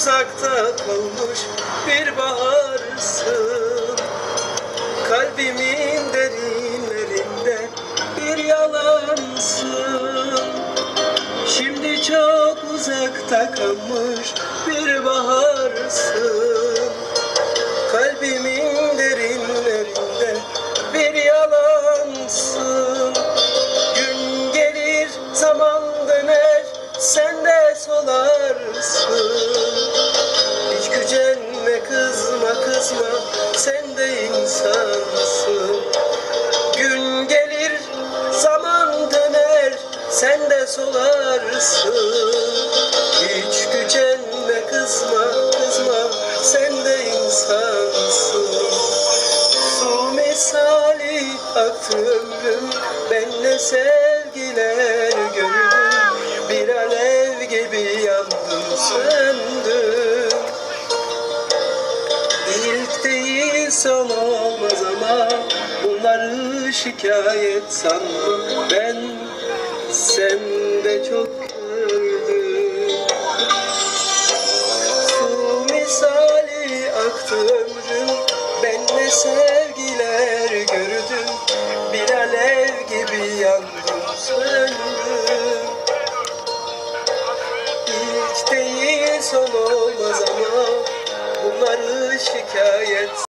uzakta kalmış bir baharsın. Kalbimin derinlerinde bir yalansın. Şimdi çok uzakta kalmış bir sen de solarsın. Hiç gücenme kızma kızma. Sen de insansın. Gün gelir zaman döner. Sen de solarsın. Hiç gücenme kızma kızma. Sen de insansın. Su misali aktı ömrüm Ben ne sevgiler gördüm söndü Değil değil son olmaz ama Bunları şikayet sanma ben. Sen de çok öldüm Su misali aktı ömrüm Ben de sevgiler gördüm. Bir alev gibi yandım söndüm. onları şikayet